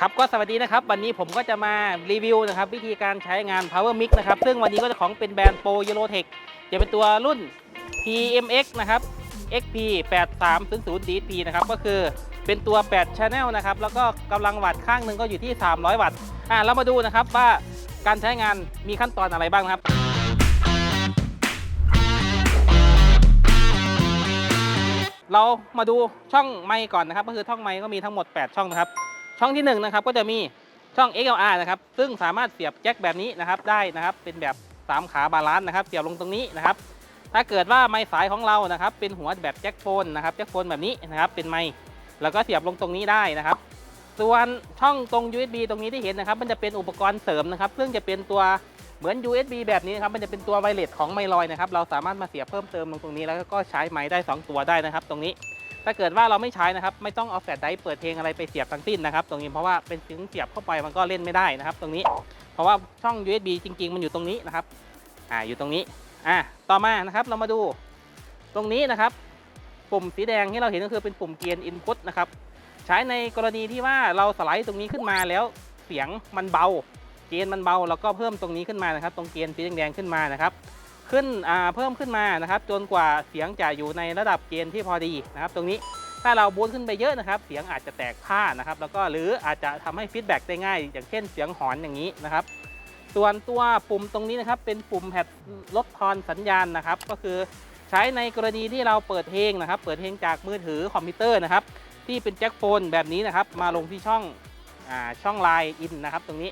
ครับก็สวัสดีนะครับ วันนี้ผมก็จะมารีวิวนะครับ วิธีการใช้งาน Power Mix นะครับ ซึ่งวันนี้ก็จะของเป็นแบรนด์ Pro Eurotech จะเป็นตัวรุ่น PMX นะครับ XP 8300 DP นะครับ ก็คือเป็นตัว 8 Channel นะครับ แล้วก็กำลังวัตต์ข้างหนึ่งก็อยู่ที่ 300 วัตต์อ่าเรามาดูนะครับว่าการใช้งานมีขั้นตอนอะไรบ้างครับเรามาดูช่องไมค์ก่อนนะครับ ก็คือช่องไมค์ก็มีทั้งหมด 8 ช่องนะครับ ช่องที่1นะครับก็จะมีช่อง XLR นะครับซึ่งสามารถเสียบแจ็คแบบนี้นะครับได้นะครับเป็นแบบ 3 ขาบาลานซ์นะครับเสียบลงตรงนี้นะครับถ้าเกิดว่าไม้สายของเรานะครับเป็นหัวแบบแจ็คโฟนนะครับแจ็คโฟนแบบนี้นะครับเป็นไม้แล้วก็เสียบลงตรงนี้ได้นะครับ ส่วนช่องตรง USB ตรงนี้ที่เห็นนะครับ มันจะเป็นอุปกรณ์เสริมนะครับ ซึ่งจะเป็นตัวเหมือน USB แบบนี้นะครับมันจะเป็นตัวไวเลสของไมลอยนะครับเราสามารถมาเสียบเพิ่มเติมลงตรงนี้แล้วก็ใช้ไม้ได้สองตัวได้นะครับ ตรงนี้ ถ้าเกิดว่าเราไม่ใช้นะครับไม่ต้องเอาแฟลชไดรฟ์เปิดเพลงอะไรไปเสียบทั้งสิ้นนะครับตรงนี้เพราะว่าเป็นถึงเสียบเข้าไปมันก็เล่นไม่ได้นะครับ ตรงนี้เพราะว่าช่อง USB จริง ๆ มันอยู่ตรงนี้นะครับอ่าอยู่ตรงนี้อ่าต่อมานะครับเรามาดูตรงนี้นะครับ ปุ่มสีแดงที่เราเห็นก็คือเป็นปุ่มเกียร์อินพุตนะครับใช้ในกรณีที่ว่าเราสไลด์ตรงนี้ขึ้นมาแล้วเสียงมันเบา เกณฑ์มันเบาแล้วก็เพิ่มตรงนี้ขึ้นมานะครับ ตรงเกณฑ์สีแดงๆขึ้นมานะครับ ขึ้นอ่าเพิ่มขึ้นมานะครับ จนกว่าเสียงจะอยู่ในระดับเกณฑ์ที่พอดีนะครับ ตรงนี้ถ้าเราบูสต์ขึ้นไปเยอะนะครับ เสียงอาจจะแตกผ้านะครับ แล้วก็หรืออาจจะทำให้ฟีดแบ็กได้ง่าย อย่างเช่นเสียงหอนอย่างนี้นะครับ ส่วนตัวปุ่มตรงนี้นะครับ เป็นปุ่มแผดลดทอนสัญญาณนะครับ ก็คือใช้ในกรณีที่เราเปิดเพลงนะครับ เปิดเพลงจากมือถือคอมพิวเตอร์นะครับ ที่เป็นแจ็คโฟนแบบนี้นะครับ มาลงที่ช่องอช่องไลน์อินนะครับ ตรงนี้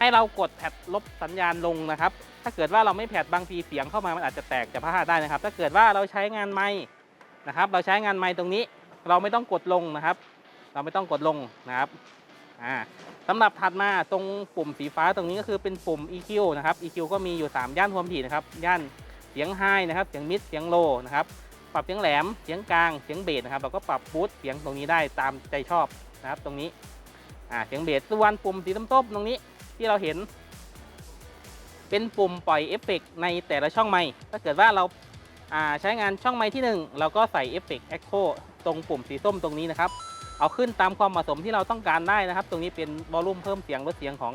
ให้เรากดแผดลบสัญญาณลงนะครับ ถ้าเกิดว่าเราไม่แผดบางทีเสียงเข้ามามันอาจจะแตกจะพลาดได้นะครับ ถ้าเกิดว่าเราใช้งานไม้นะครับ เราใช้งานไม้ตรงนี้ เราไม่ต้องกดลงนะครับ เราไม่ต้องกดลงนะครับอ่าสำหรับถัดมาตรงปุ่มสีฟ้าตรงนี้ก็คือเป็นปุ่ม EQ นะครับ EQ ก็มีอยู่ 3 ย่านความถี่นะครับ ย่านเสียงไฮนะครับ เสียงมิด เสียงโลนะครับ ปรับเสียงแหลม เสียงกลาง เสียงเบสนะครับ เราก็ปรับบูสต์เสียงตรงนี้ได้ตามใจชอบนะครับ ตรงนี้ อ่า เสียงเบสส่วนปุ่มสีส้มๆตรงนี้ ที่เราเห็น เป็นปุ่มปล่อยเอฟเฟกต์ในแต่ละช่องไมค์ถ้าเกิดว่าเราาใช้งานช่องไมค์ที่ 1 เราก็ใส่เอฟเฟกต์เอ็กโคตรงปุ่มสีส้มตรงนี้นะครับ เอาขึ้นตามความเหมาะสมที่เราต้องการได้นะครับ ตรงนี้เป็นวอลลุ่มเพิ่มเสียงลดเสียงของ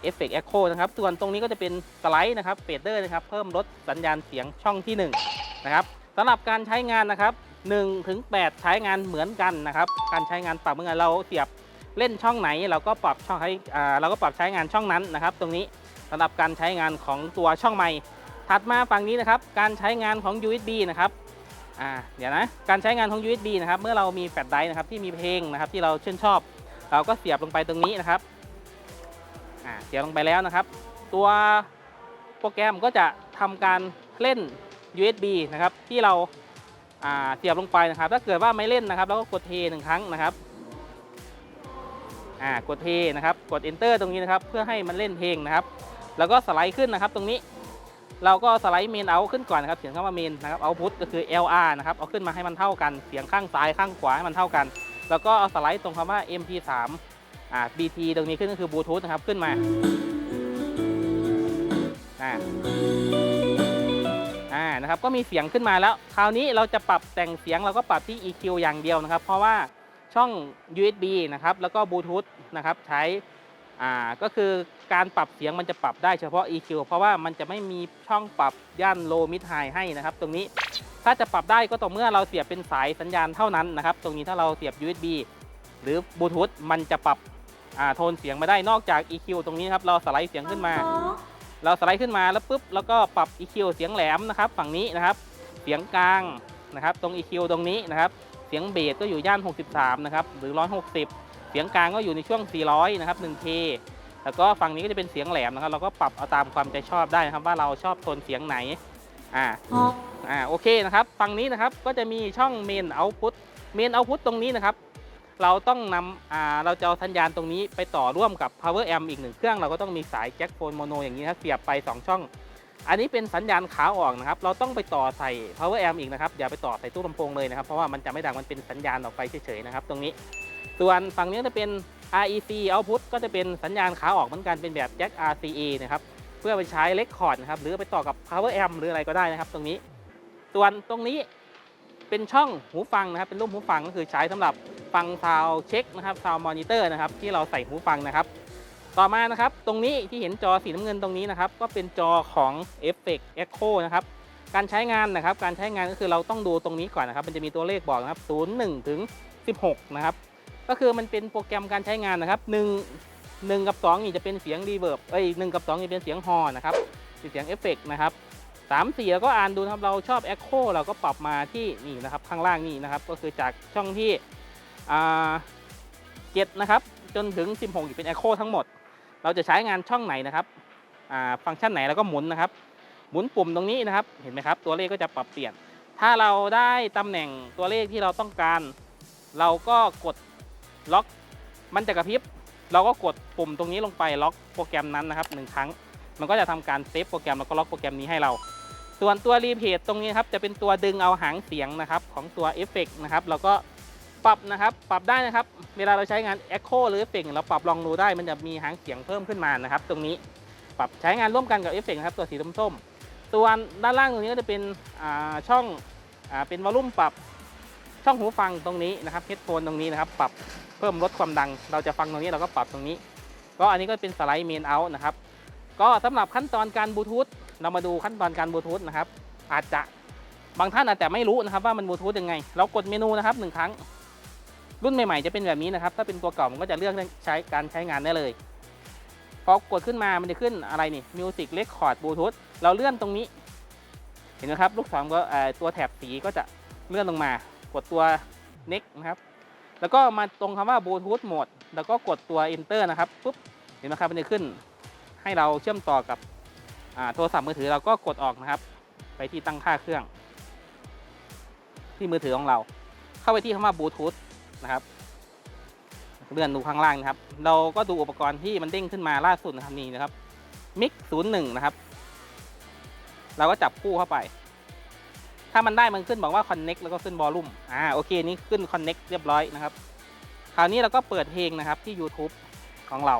เอฟเฟกต์เอ็กโคนะครับ ส่วนตรงนี้ก็จะเป็นสไลด์นะครับเฟดเดอร์นะครับ เพิ่มลดสัญญาณเสียงช่องที่ 1 นะครับสำหรับการใช้งานนะครับ1ถึง8ใช้งานเหมือนกันนะครับ การใช้งานปรับเมื่อเราเสียบ เล่นช่องไหนเราก็ปรับช่องให้เราก็ปรับใช้งานช่องนั้นนะครับ ตรงนี้สำหรับการใช้งานของตัวช่องไมค์ถัดมาฝั่งนี้นะครับการใช้งานของ USB นะครับอ่าเดี๋ยวนะการใช้งานของ USB นะครับเมื่อเรามีแฟลชไดร์นะครับที่มีเพลงนะครับที่เราชื่นชอบ เราก็เสียบลงไปตรงนี้นะครับอ่าเสียบลงไปแล้วนะครับ ตัวโปรแกรมก็จะทำการเล่น USB นะครับที่เราอ่าเสียบลงไปนะครับ ถ้าเกิดว่าไม่เล่นนะครับเราก็กดเทหนึ่งครั้งนะครับ อ่ากดเทนะครับกด enter ตรงนี้นะครับ เพื่อให้มันเล่นเพลงนะครับ แล้วก็สไลด์ขึ้นนะครับ ตรงนี้เราก็สไลด์เมนเอาขึ้นก่อนนะครับเสียงเข้ามาเมนนะครับเอาพุทก็คือ LR นะครับเอาขึ้นมาให้มันเท่ากันเสียงข้างซ้ายข้างขวาให้มันเท่ากัน แล้วก็เอาสไลด์ตรงคำว่า MP3 อ่า BT ตรงนี้ขึ้นก็คือบลูทูธนะครับขึ้นมาอ่าอ่านะครับก็มีเสียงขึ้นมาแล้ว คราวนี้เราจะปรับแต่งเสียงเราก็ปรับที่ EQ อย่างเดียวนะครับ เพราะว่า ช่อง USB นะครับ แล้วก็บลูทูธนะครับ ใช้อ่าก็คือการปรับเสียงมันจะปรับได้เฉพาะ EQ เพราะว่ามันจะไม่มีช่องปรับย่าน low mid high ให้นะครับ ตรงนี้ถ้าจะปรับได้ก็ต่อเมื่อเราเสียบเป็นสายสัญญาณเท่านั้นนะครับ ตรงนี้ถ้าเราเสียบ USB หรือบลูทูธมันจะปรับอ่าโทนเสียงไม่ได้นอกจาก EQ ตรงนี้ครับ เราสไลด์เสียงขึ้นมา เราสไลด์ขึ้นมาแล้วปุ๊บแล้วก็ปรับ EQ เสียงแหลมนะครับ ฝั่งนี้นะครับ เสียงกลางนะครับ ตรง EQ ตรงนี้นะครับ เสียงเบสก็อยู่ย่าน 63 นะครับ หรือ 160 เสียงกลางก็อยู่ในช่วง 400 นะครับ 1K แล้วก็ฝั่งนี้ก็จะเป็นเสียงแหลมนะครับ เราก็ปรับเอาตามความใจชอบได้นะครับว่าเราชอบโทนเสียงไหน อ่า อ่า โอเคนะครับ ฝั่งนี้นะครับ ก็จะมีช่องเมนเอาพุตเมนเอาพุตตรงนี้นะครับ เราต้องนำอ่า เราจะเอาสัญญาณตรงนี้ไปต่อร่วมกับ power amp อีกหนึ่งเครื่อง เราก็ต้องมีสายแจ็คโฟนโมโนอย่างนี้นะครับ เสียบไป 2 ช่อง อันนี้เป็นสัญญาณขาออกนะครับ เราต้องไปต่อใส่ power amp อีกนะครับ อย่าไปต่อใส่ตู้ลำโพงเลยนะครับ เพราะว่ามันจะไม่ดัง มันเป็นสัญญาณออกไปเฉยๆนะครับ ตรงนี้ ส่วนฝั่งนี้จะเป็น REC output ก็จะเป็นสัญญาณขาออกเหมือนกัน เป็นแบบแจ็ค RCA นะครับ เพื่อไปใช้เลคคอร์ดนะครับ หรือไปต่อกับ power amp หรืออะไรก็ได้นะครับ ตรงนี้ ส่วนตรงนี้เป็นช่องหูฟังนะครับ เป็นรูปหูฟังก็คือใช้สำหรับฟังซาวเช็คนะครับซาวมอนิเตอร์นะครับ ที่เราใส่หูฟังนะครับ ต่อมานะครับตรงนี้ที่เห็นจอสีน้ำเงินตรงนี้นะครับก็เป็นจอของ Effect Echo นะครับการใช้งานนะครับการใช้งานก็คือเราต้องดูตรงนี้ก่อนนะครับ มันจะมีตัวเลขบอกนะครับ 0 1 ถึง 16 นะครับ ก็คือมันเป็นโปรแกรมการใช้งานนะครับ 1 1 กับ 2 นี่จะเป็นเสียงรีเวิร์บเอ้ย1กับ2นี่เป็นเสียงฮอร์นะครับเป็นเสียงเอฟเฟกนะครับ3 4แล้วก็อ่านดูนะครับเราชอบ Echo เราก็ปรับมาที่นี่นะครับข้างล่างนี่นะครับ ก็คือจากช่องที่อ่า7นะครับจนถึง 16อยู่เป็น Echo ทั้งหมด เราจะใช้งานช่องไหนนะครับฟังก์ชันไหนแล้วก็หมุนนะครับ หมุนปุ่มตรงนี้นะครับ เห็นไหมครับ ตัวเลขก็จะปรับเปลี่ยน ถ้าเราได้ตำแหน่งตัวเลขที่เราต้องการ เราก็กดล็อก มันจะกระพริบ เราก็กดปุ่มตรงนี้ลงไปล็อกโปรแกรมนั้นนะครับหนึ่งครั้ง มันก็จะทำการเซฟโปรแกรมแล้วก็ล็อกโปรแกรมนี้ให้เรา ส่วนตัวรีเพจตรงนี้ครับจะเป็นตัวดึงเอาหางเสียงนะครับของตัวเอฟเฟกนะครับ เราก็ ปรับนะครับ ปรับได้นะครับ เวลาเราใช้งาน Echo หรือเอฟเฟกเราปรับลองดูได้ มันจะมีหางเสียงเพิ่มขึ้นมานะครับ ตรงนี้ ปรับใช้งานร่วมกันกับเอฟเฟกนะครับ ตัวสีส้มๆส่วด้านล่างตรงนี้ก็จะเป็นอ่าช่องอ่าเป็นวอลลุ่มปรับช่องหูฟังตรงนี้นะครับเฮดโฟนตรงนี้นะครับ ปรับเพิ่มลดความดัง เราจะฟังตรงนี้เราก็ปรับตรงนี้ ก็อันนี้ก็เป็นสไลด์เมนเอาท์นะครับ ก็สำหรับขั้นตอนการบลูทูธ เรามาดูขั้นตอนการบลูทูธนะครับ อาจจะบางท่านอาจจะไม่รู้นะครับว่ามันบลูทูธยังไง เรากดเมนูนะครับหนึ่งครั้ง รุ่นใหม่ๆจะเป็นแบบนี้นะครับ ถ้าเป็นตัวเก่ามันก็จะเลือกใช้การใช้งานได้เลยพอกดขึ้นมามันจะขึ้นอะไรนี่ Music Record Bluetooth เราเลื่อนตรงนี้ เห็นไหมครับ ลูกศรก็เอ่อตัวแถบสีก็จะเลื่อนลงมา กดตัว next นะครับแล้วก็มาตรงคำว่า Bluetooth Mode แล้วก็กดตัว Enter นะครับปุ๊บเห็นไหมครับมันจะขึ้น ให้เราเชื่อมต่อกับโทรศัพท์มือถือเราก็กดออกนะครับ ไปที่ตั้งค่าเครื่อง ที่มือถือของเรา เข้าไปที่คำว่า Bluetooth นะครับ เลื่อนดูข้างล่างนะครับ เราก็ดูอุปกรณ์ที่มันเด้งขึ้นมาล่าสุดนะครับนี่นะครับมิก01นะครับ เราก็จับคู่เข้าไป ถ้ามันได้มันขึ้นบอกว่า Connect แล้วก็ขึ้น Volume อ่าโอเคนี่ขึ้น Connect เรียบร้อยนะครับ คราวนี้เราก็เปิดเพลงนะครับที่ YouTube ของเรา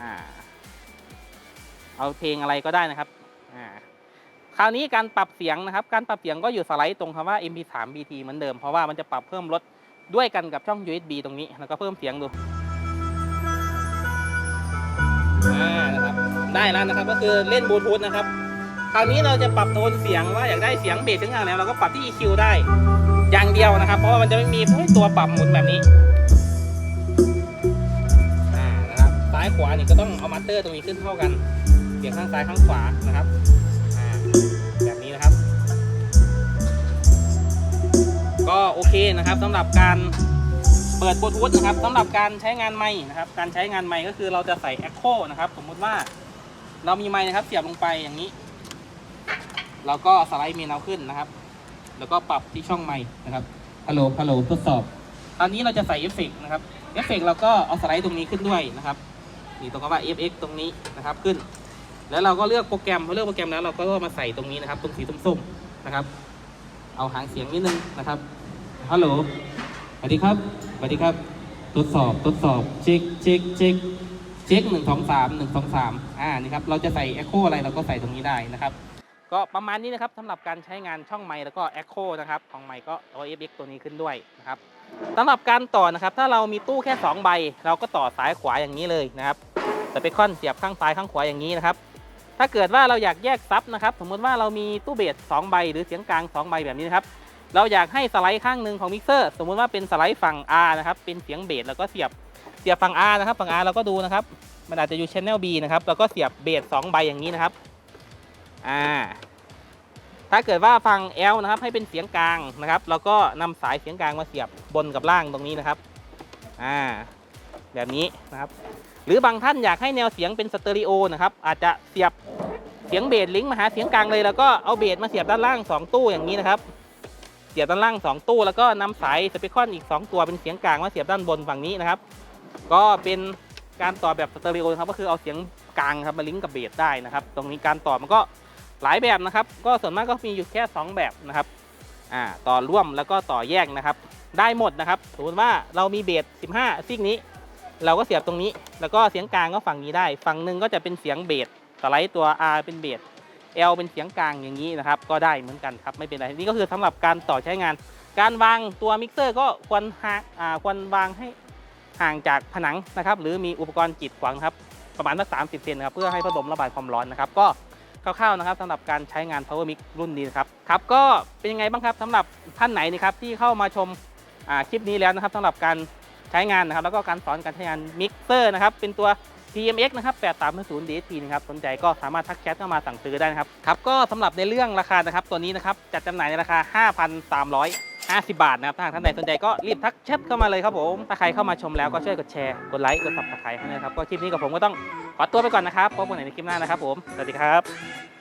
อ่าเอาเพลงอะไรก็ได้นะครับอ่าคราวนี้การปรับเสียงนะครับ การปรับเสียงก็อยู่สไลด์ตรงคำว่า MP3 BT เหมือนเดิม เพราะว่ามันจะปรับเพิ่มลด ด้วยกันกับช่อง USB ตรงนี้ แล้วก็เพิ่มเสียงดูอ่นะครับได้แล้วนะครับก็คือเล่นบลูทูธนะครับ คราวนี้เราจะปรับโทนเสียงว่าอยากได้เสียงเบสเสียงอย่างเราก็ปรับที่ EQ ได้อย่างเดียวนะครับ เพราะว่ามันจะไม่มีตัวปรับหมุนแบบนี้อ่นะครับซ้ายขวานี่ก็ต้องเอามาสเตอร์ตรงนี้ขึ้นเท่ากันเสียงข้างซ้ายข้างขวานะครับ ก็โอเคนะครับสำหรับการเปิดบลูทูธนะครับสำหรับการใช้งานไม้นะครับ การใช้งานไม้ก็คือเราจะใส่ Echo นะครับ สมมุติว่าเรามีไม้นะครับ เสียบลงไปอย่างนี้ เราก็สไลด์เมนเอาขึ้นนะครับ แล้วก็ปรับที่ช่องไม้นะครับฮัลโหลฮัลโหลทดสอบตอนนี้เราจะใส่เอฟเฟกต์นะครับเอฟเฟกต์เราก็เอาสไลด์ตรงนี้ขึ้นด้วยนะครับนี่ตรงคำว่า fx ตรงนี้นะครับขึ้น แล้วเราก็เลือกโปรแกรมพอเลือกโปรแกรมแล้วเราก็มาใส่ตรงนี้นะครับ ตรงสีส้มๆนะครับ เอาหางเสียงนิดนึงนะครับ ฮัลโหล สวัสดีครับ สวัสดีครับ ทดสอบ ทดสอบ เช็ค เช็ค เช็ค เช็คหนึ่งสองสามหนึ่งสองสามอ่า นี่ครับ เราจะใส่ Echo อะไรเราก็ใส่ตรงนี้ได้นะครับ ก็ประมาณนี้นะครับสำหรับการใช้งานช่องไมค์แล้วก็ Echo นะครับ ของไมค์ก็เอา FX ตัวนี้ขึ้นด้วยนะครับสำหรับการต่อนะครับ ถ้าเรามีตู้แค่ 2 ใบ เราก็ต่อซ้ายขวาอย่างนี้เลยนะครับสเปคอนเสียบข้างซ้ายข้างขวาอย่างนี้นะครับ ถ้าเกิดว่าเราอยากแยกซับนะครับสมมติว่าเรามีตู้เบส2ใบ หรือเสียงกลาง 2 ใบแบบนี้นะครับเราอยากให้สไลด์ข้างหนึ่งของมิกเซอร์สมมุติว่าเป็นสไลด์ฝั่ง R นะครับเป็นเสียงเบสแล้วก็เสียบเสียบฝั่ง R นะครับฝั่ง R เราก็ดูนะครับมันอาจจะอยู่ Channel B นะครับแล้วก็เสียบเบส2ใบอย่างนี้นะครับอ่าถ้าเกิดว่าฝั่ง L นะครับให้เป็นเสียงกลางนะครับเราก็นำสายเสียงกลางมาเสียบบนกับล่างตรงนี้นะครับอ่าแบบนี้นะครับ หรือบางท่านอยากให้แนวเสียงเป็นสเตอริโอนะครับอาจจะเสียบเสียงเบสลิงก์มาหาเสียงกลางเลยแล้วก็เอาเบสมาเสียบด้านล่าง 2 ตู้อย่างนี้นะครับเสียบด้านล่าง 2 ตู้ แล้วก็นำสายสเปคอนอีก 2 ตัวเป็นเสียงกลางมาเสียบด้านบนฝั่งนี้นะครับ ก็เป็นการต่อแบบสเตอริโอนะครับก็คือเอาเสียงกลางครับมาลิงก์กับเบสได้นะครับ ตรงนี้การต่อมันก็หลายแบบนะครับ ก็ส่วนมากก็มีอยู่แค่ 2 แบบนะครับอ่าต่อร่วมแล้วก็ต่อแยกนะครับ ได้หมดนะครับสมมติว่าเรามีเบส15ซิกนี้ เราก็เสียบตรงนี้ แล้วก็เสียงกลางก็ฝั่งนี้ได้ ฝั่งหนึ่งก็จะเป็นเสียงเบสสไลด์ตัว R เป็นเบส L เป็นเสียงกลางอย่างนี้นะครับ ก็ได้เหมือนกันครับ ไม่เป็นไร นี่ก็คือสำหรับการต่อใช้งาน การวางตัวมิกเซอร์ก็ควรห่างอ่าควรวางให้ห่างจากผนังนะครับ หรือมีอุปกรณ์กีดขวางครับ ประมาณสัก30 เซนนะครับ เพื่อให้พัดลมระบายความร้อนนะครับ ก็คร่าวๆนะครับสำหรับการใช้งาน Power Mix รุ่นนี้นะครับ ครับ ก็เป็นยังไงบ้างครับสำหรับท่านไหนนะครับที่เข้ามาชมคลิปนี้แล้วนะครับสำหรับการ ใช้งานนะครับ แล้วก็การสอนการใช้งานมิกเซอร์นะครับ เป็นตัว PMX นะครับ8300 DSP นะครับสนใจก็สามารถทักแชทเข้ามาสั่งซื้อได้นะครับ ครับ ก็สำหรับในเรื่องราคานะครับ ตัวนี้นะครับ จัดจำหน่ายในราคา 5,350 บาทนะครับ ถ้าท่านใดสนใจก็รีบทักแชทเข้ามาเลยครับผม ถ้าใครเข้ามาชมแล้วก็ช่วยกดแชร์ กดไลค์ กด subscribe ให้นะครับ ก็คลิปนี้กับผมก็ต้องขอตัวไปก่อนนะครับ พบกันใหม่ในคลิปหน้านะครับผม สวัสดีครับ